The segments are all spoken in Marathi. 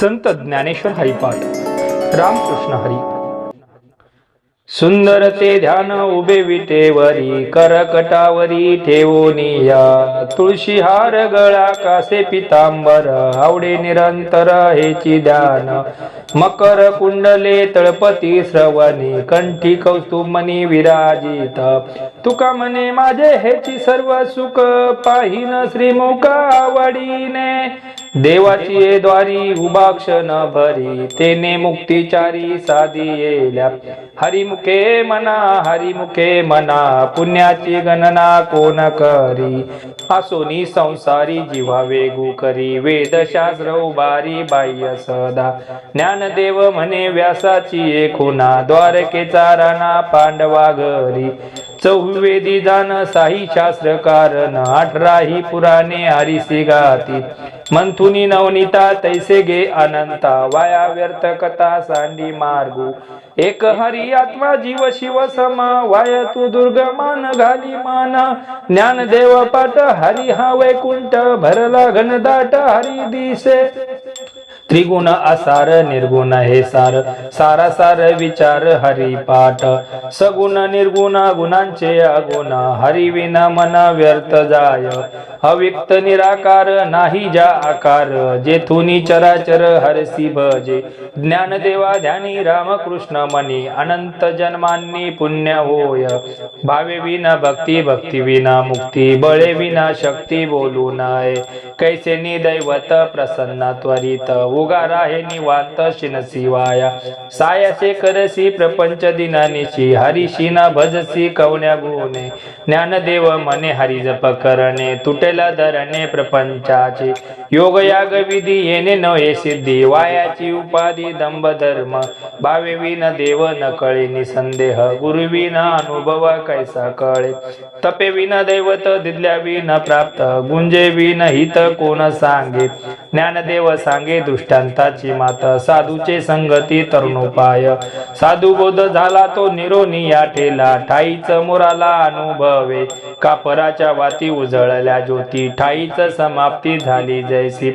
संत ज्ञानेश्वर हरिपाठ रामकृष्ण हरी. सुंदर ते ध्यान उभे विटेवरी करकटावरी ठेवोनिया तुळशी हार गळा कासे पितांबर आवडे निरंतर हेची ध्यान. मकर कुंडले तळपती श्रवणी कंठी कौस्तुमनी विराजित. तुका म्हणे माझे हेची सर्व सुख पाहिन श्रीमुख आवडीने देवाची ये द्वारी उभाक्ष न भरी तेने मुक्तिचारी साधी येल्या. हरिमुखे मना हरिमुखे मना पुण्याची गणना कोण करी? असोनी संसारी जीवा वेगू करी. वेदशास्त्र उभारी बाह्य सदा. ज्ञानदेव म्हणे व्यासाची एकुणा द्वारकेचा राणा पांडवा घरी. चौवेदी दान साही शास्त्र कारण अठराही पुराणे हरिसी गाती. मंथुनी नवनीता तैसे गे अनंता वाया व्यर्थ कथा सांडी मार्गू. एक हरी आत्मा जीव शिव समा वाय तू दुर्गमान घाली मान. ज्ञानदेव पाट हरी हा वैकुंठ भरला घनदाट हरी दिसे. त्रिगुण असार निर्गुण हे सार. सारा सार विचार हरी पाठ. सगुण निर्गुण गुणांचे अगुण. हरिविना मन व्यर्थ जाय. अव्यक्त निराकार नाही जा आकार. जेथुनी चराचर हरसी भजे. ज्ञानदेवा ध्यानी रामकृष्ण मनी. अनंत जन्मांनी पुण्य होय. भावे विना भक्ती भक्ती विना मुक्ती. बळे विना शक्ती बोलू नये. कैसे दैवत प्रसन्न त्वरित? उगा राहे निवांत शिनसिवाया सायसे करसी प्रपंच दिनानिशी हरिशी न भजसी कवण्या गुणे। ज्ञानदेव मने हरी जप करणे। तुटेला धरणे प्रपंचाचे। योग याग विधी येणे नव्हे सिद्धी। वायाची उपाधी दंभ धर्म भावे विन देव न कळे निसंदेह। गुरुविना अनुभव कैसा कळे। तपे विना दैवत दिल्या विन प्राप्त। गुंजे विन हित कोण सांगे? ज्ञानदेव सांगे दृष्टांताची मात. साधूचे संगती तरुणोपाय साधू बोध झाला तो निरोनी या ठेला. ठाईच मुराला अनुभवे. कापराच्या वाती उजळल्या ज्योती. ठाईच समाप्ती झाली जैसी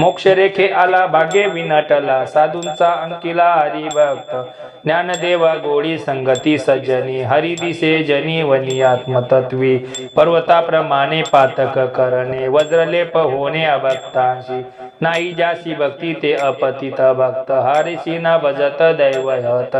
मोक्ष रेखे आला भाग्य विनटला साधूंचा अंकिला हरिभक्त. ज्ञानदेवा गोडी संगती सज्जनी हरि दिसे जनी वनी आत्मतत्वी. पर्वताप्रमाणे पातक करणे वज्रलेप होणे अभक्तांशी. नाही जासी भक्ती ते अपतित भक्त. हरिशी ना भजत दैवयत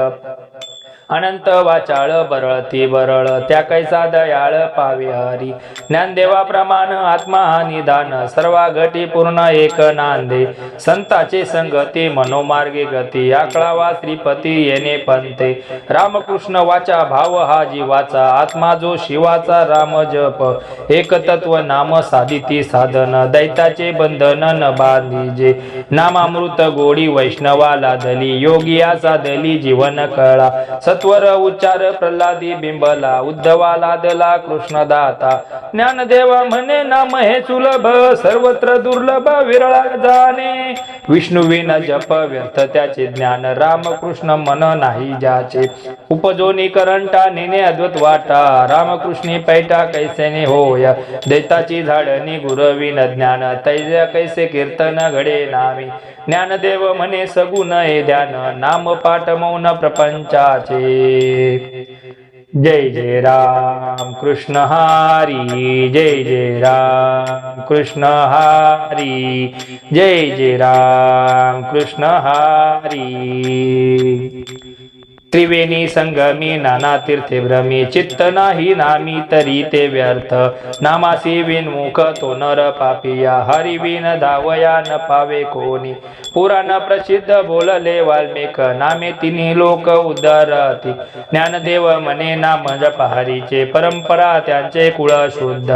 अनंत वाचाळ बरळती बरळ त्या कैसा दयाळ पावे हरी. ज्ञानदेवा प्रमाण आत्मा हा निदान सर्वा घटी पूर्ण एक नांदे. संताचे संगती मनोमार्गे गती आकळावा श्रीपती येणे पंते. रामकृष्ण वाचा भाव हा जीवाचा आत्मा जो शिवाचा राम जप. एक तत्व नाम साधिती साधन दैताचे बंधन न बांधीजे. नामामृत गोडी वैष्णवाला दली योगिया साधली जीवन कळा. सत्वर उच्चार प्रल्हादी बिंबला उद्धवा लादला कृष्णदाता. ज्ञानदेवा म्हणे नाम हे सुलभ सर्वत्र दुर्लभ विरळा जाणे. विष्णुविन जप व्यर्थ त्याचे ज्ञान. रामकृष्ण मन नाही ज्याचे. उपजोनी करंटा नेने अद्वत वाटा. रामकृष्णी पैठा कैसेने होय. दैताची झाडनी गुरविन ज्ञान. तैज कैसे कीर्तन घडे नामी ज्ञानदेव म्हणे सगुण हे ध्यान. नाम पाठ मौन प्रपंचाचे. जय जय राम कृष्ण हारी जय जय राम कृष्ण हारी जय जय राम कृष्ण हारी त्रिवेणी संगमी नाना तीर्थे भ्रमी चित्त नाही नामी तरी ते व्यर्थ. नामासी विनमुख तो नर पापिया हरिविन धावया न पावे कोणी. पुराण प्रसिद्ध बोलले वाल्मिक नामे तिन्ही लोक उदारती. ज्ञानदेव मने नाम जप हरीचे परंपरा त्यांचे कुळ शुद्ध.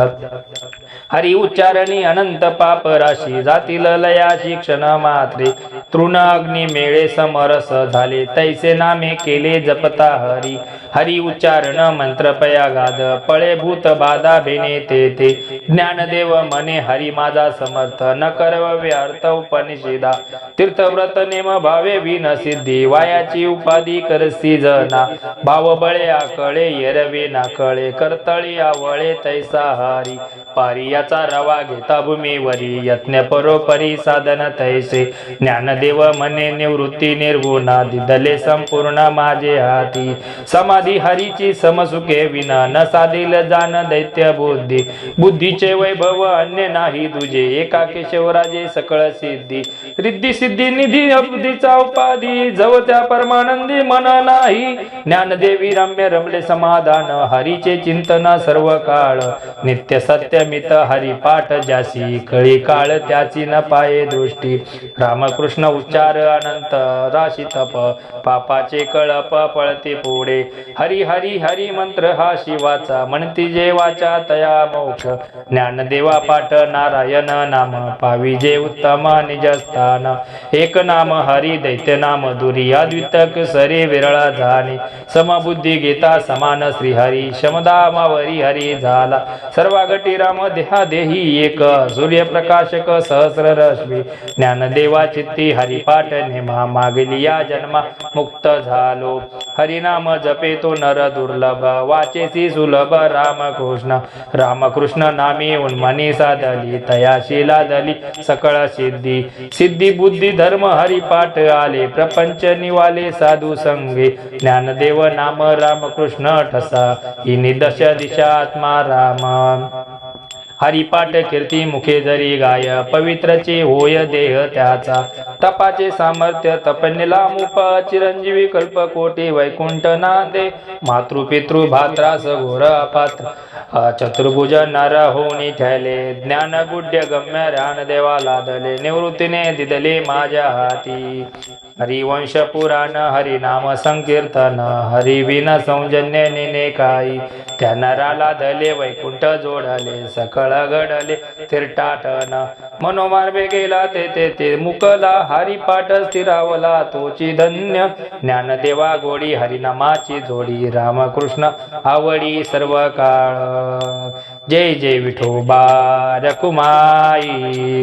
हरी उच्चारणी अनंत पाप राशी जातील लया शिक्षण मात्रे. तृण अग्नी मेळे समरस झाले. तैसे नामे केले जपता हरी. हरी उच्चारण मंत्र पयागाद पळे भूत बाधा भेने ते ते. ज्ञानदेव मने हरी माझा समर्थ. न करव व्यर्थ उपनिषेदा. तीर्थव्रत नेम भावे विन सिद्धी. वायाची उपाधी करसी जना. भाव बळे आकळे येरवे नाकळे. करतळी आवळे तैसा हरी. पारियाचा रवा घेता भूमीवरी. यत्न परोपरी साधन तैसे. ज्ञानदेव मने निवृत्ती निर्गुणा. दिदले संपूर्ण माझे हाती. समाधी हरीची समसुखे विना. न साधील जाण दैत्य बुद्धी. बुद्धीचे वैभव अन्य नाही तुझे. एका केशवराजे सकळ सिद्धी. रिद्धी सिद्धी निधी अब्दीचा उपाधी. जव त्या परमानंदी मन नाही. ज्ञानदेवी रम्य रमले समाधान. हरीचे चिंतन सर्व काळ नित्य सत्य सत्यमित हरिपाठ जासी खळी काळ त्याची न पाये दृष्टी. रामकृष्ण उच्चार अनंत राशी तप पापाचे कळप पळते पुढे. हरी हरी हरी मंत्र हा शिवाचा म्हणती जे वाचा तया मोक्ष. ज्ञानदेवा पाठ नारायण नाम पावी जे उत्तम निजस्थान एक नाम हरी दैत्य नाम दुरी अद्वितक सरे विरळा जाणे समबुद्धी गीता समान श्री हरी शमदामावरी हरी झाला. सर्वागटी राम देहा देही एक सूर्यप्रकाशक सहस्र रश्मी ज्ञानदेवा चित्ती हरिपाठ नेमा मागली या जन्मा मुक्त झालो. हरिनाम जपे तो नर दुर्लभ. वाचेसी सुलभ रामकृष्ण. रामकृष्ण नामी उन्मनी साधली तयाशी लादली सकळ सिद्धी. सिद्धी बुद्धी धर्म हरिपाठ आले. प्रपंच निवाले साधू संगे. ज्ञानदेव नाम रामकृष्ण ठसा. ही निदश दिशा आत्मा राम. हरिपाठ कीर्ती मुखे जरी गाय पवित्रचे होय देह त्याचा. तपाचे सामर्थ्य तपनिला मुप चिरंजीवी कल्प कोटी वैकुंठ नांदे. मातृपितृ भात्रास घोर अपात्र. चतुर्भुज नर होणी ठेले. ज्ञान गुड्य गम्य रान देवा लादले निवृत्तीने दिदले माझ्या हाती. हरिवंश पुराण हरिनाम संकीर्तन हरिविन सौजन्य निनेकाई काही त्या नराला धले वैकुंठ जोडले सकळ घडले तिरटाटन. मनोमार्गे गेला ते ते ते मुकला हरिपाठ स्थिरावला तोची धन्य. ज्ञानदेवा गोडी हरिनामाची जोडी रामकृष्ण आवडी सर्व काळ जय जय विठोबा रकुमाई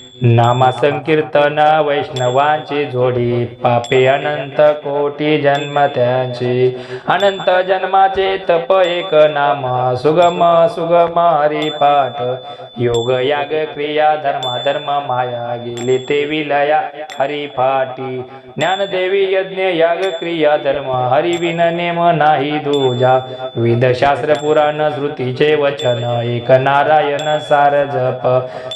नामा संकीर्तन वैष्णवांची जोडी पापे अनंत कोटी जन्म त्यांची. अनंत जन्माचे तप एक नाम सुगम सुगम हरिपाठ योग याग क्रिया धर्मा धर्म माया गेले ते विलया हरिपाठी ज्ञानदेवी यज्ञ याग क्रिया धर्म हरिविन नेम नाही दुजा. विध शास्त्र पुराण श्रुतीचे वचन एक नारायण सार जप.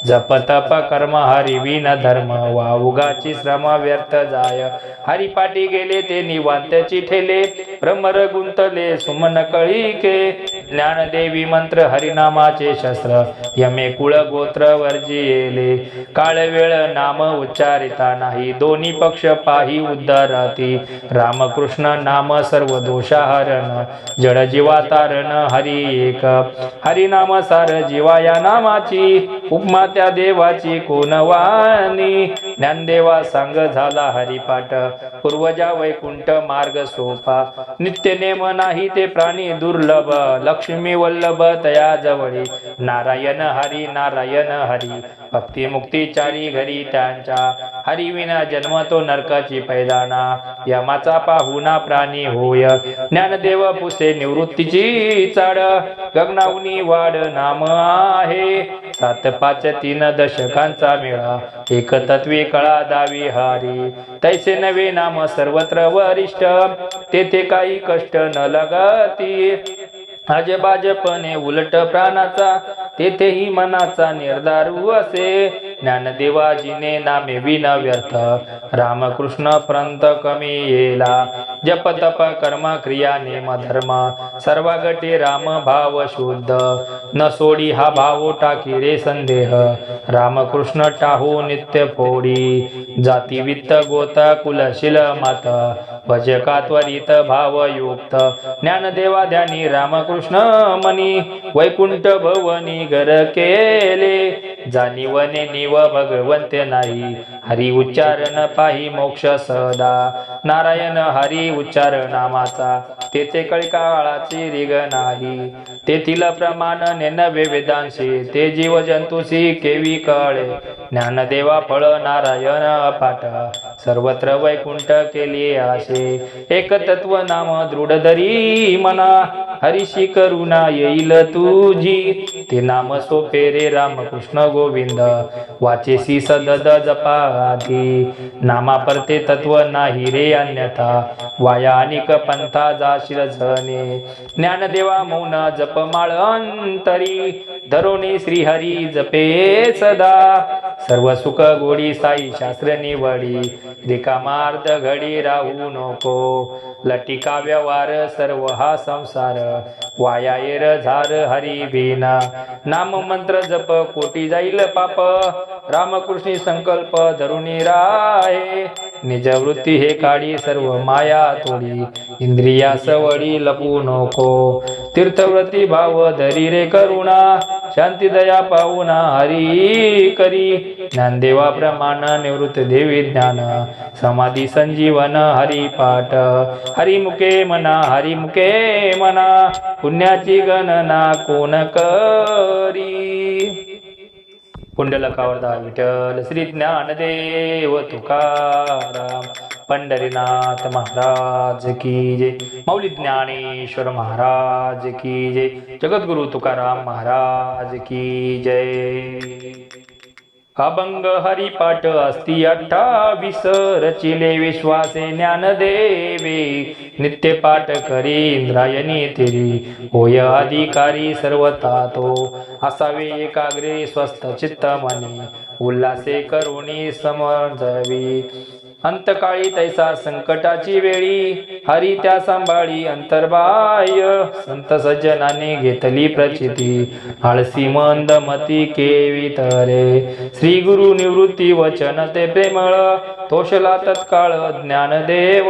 जप तप कर्म हरिविन धर्म वा उगाची श्रम व्यर्थ जाय. हरिपाठी गेले ते निवांत्याची ठेले भ्रमर गुंतले सुमन कळीके. ज्ञानदेवी मंत्र हरिनामाचे शस्त्र यमे कुळ गोत्र वर्जिले काळ वेळ नाम उच्चारिता नाही दोन्ही पक्ष पाही उद्धाराती. रामकृष्ण नाम सर्व दोषाहरण जड जीवा तारण हरी एक. हरिनाम सार जीवा या नामाची. उपमा त्या देवाची कोणवानी ज्ञानदेवा सांग झाला हरिपाठ. पूर्वजा वैकुंठ मार्ग सोपा. नित्य नेम नाही ते प्राणी दुर्लभ. लक्ष्मी वल्लभ तया जवळी. नारायण हरी नारायण हरी. भक्ती मुक्ती चारी घरी त्यांच्या. हरिविना जन्म तो नरकाची पैदाना. यमाचा पाहुना प्राणी होय. ज्ञानदेव पुसे निवृत्तीची चाड. गगनावनी वाड नाम आहे. सात पाच तीन दशकांचा मेळा. एक तत्वे कळा दावी हारी. तैसे नवे नाम सर्वत्र वरिष्ठ. तेथे काही कष्ट न लगती. आजबाजपणे उलट प्राणाचा. तेथेही मनाचा निर्धारू असे. ज्ञानदेवाजीने नामे विन व्यर्थ रामकृष्ण पंत कमी येला जप तप कर्म क्रिया नेम धर्म सर्वागटे राम भाव शुद्ध। न सोडी हा भाव टाकी रे संदेह। रामकृष्ण टाहू नित्य फोडी जाती वित्त गोत कुलशील मात। भजका त्वरित भावयुक्त ज्ञानदेवा ध्यानी रामकृष्ण मनी वैकुंठ भवनी घर केले। जाणीवने निव भगवंत नाही। हरि उच्चारण पाही मोक्ष सदा. नारायण हरी उच्चार नामाचा तेथे कळकाळाची रिग नाही. तेथील प्रमाण नेनवे वेदांशी. ते जीव जंतुसी केवी कळे. ज्ञानदेवा फळ नारायण पाठ. सर्वत्र वैकुंठ केली आशे. एक तत्व नाम दृढ धरी मना. हरिशी करुणा येईल तुझी. ते नाम सोपे रे रामकृष्ण गोविंद. वाचेसी सदद जपाधी नामा परते तत्व नाही रे अन्यथा. वाया अनिक पंथा जाशील झने ज्ञानदेवा मौन जपमाळ अंतरी. धरोणी श्रीहरी जपे सदा. सर्व सुख गोडी साई शास्त्र निवडी रिकामार्थ घडी राहू नको. लटिका व्यवहार सर्व हा संसार. वाया येर झार हरी बिना नाम मंत्र जप कोटी जाईल पाप. रामकृष्णी संकल्प धरुणी राहे निजवृत्ती हे काळी सर्व माया तोडी. इंद्रिया सवडी लपू नको. तीर्थव्रती भाव धरी रे करुणा. शांती दया पाहुना हरी करी. ज्ञानदेवा प्रमाण निवृत्त देवी ज्ञान. समाधी संजीवन हरिपाठ हरिमुखे मना हरिमुखे मना. पुण्याची गणना कोण करी? पुंडलकावर दहा विठ्ठल श्री ज्ञानदेव तुकाराम पंढरीनाथ महाराज की जय. मौली ज्ञानेश्वर महाराज की जय. जगद्गुरु तुकाराम महाराज की जय. अभंग हरिपाठ अस्ति अठ्ठावीस रचिले विश्वासे ज्ञानदेवे। नित्य पाठ करी इंद्रायणी तेरी। होय अधिकारी सर्वता तो असावे एकाग्रे स्वस्थ चित्त मनी उल्हासे करुणी समजवी। अंतकाळी तैसा संकटाची वेळी हरी त्या सांभाळी अंतर्बाह्य. संत सज्जनाने घेतली प्रचिती. आळसी मंद मती केवी तरे. श्री गुरु निवृत्ती वचन ते प्रेमळ. तोषला तत्काळ ज्ञानदेव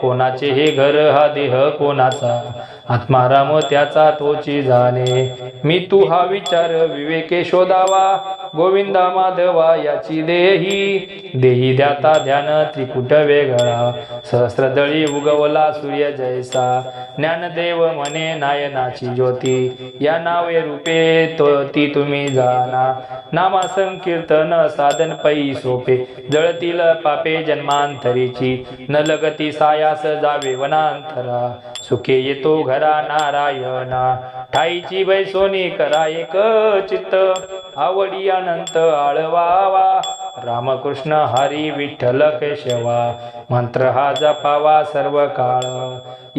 कोणाचे हे घर हा देह कोणाचा? आत्माराम त्याचा तोची जाणे. मी तू हा विचार विवेके शोधावा. गोविंदा माधवा याची देही. देही द्याता ध्यान त्रिकुट वेगळा. सहस्रदळी उगवला सूर्य जैसा. ज्ञानदेव म्हणे नायनाची ज्योती. या नावे रूपे तो ती तुम्ही जाना. नामा संकीर्तन साधन पै सोपे. जळतील पापे जन्मांतरीची. न लगती सायास जावे वनांतरा. सुखे येतो घरा नारायणा. ठाईची बैसोनी करा एक चित्त. आवडी अनंत आळवावा. रामकृष्ण हरी विठ्ठल केशवा. मंत्र हा जपावा सर्व काळ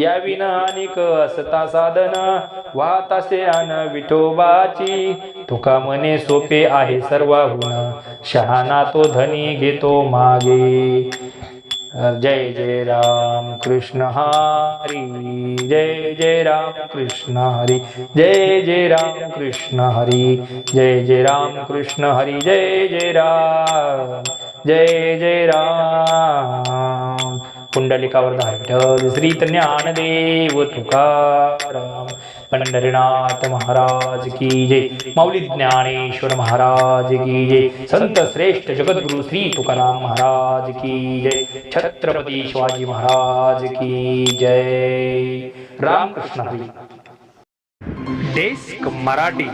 या विना अनेक असता साधन. वाहतासे अन विठोबाची. तुका मने सोपे आहे सर्वाहून. शहाणा तो धनी घेतो मागे. जय जय राम कृष्ण हरी. जय जय राम कृष्ण हरी. जय जय राम कृष्ण हरी. जय जय राम कृष्ण हरी. जय जय राम. जय जय राम. पुंडलिकावर विठ्ठल श्री ज्ञानदेव तुकाराम. पंढरीनाथ महाराज की जय. माऊली ज्ञानेश्वर महाराज की जय. संत श्रेष्ठ जगद्गुरु श्री तुकाराम महाराज की जय. छत्रपती शिवाजी महाराज की जय. रामकृष्ण हरी. डेस्क मराठी.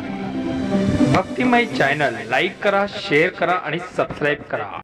भक्तिमय चॅनल लाईक करा शेअर करा आणि सबस्क्राईब करा.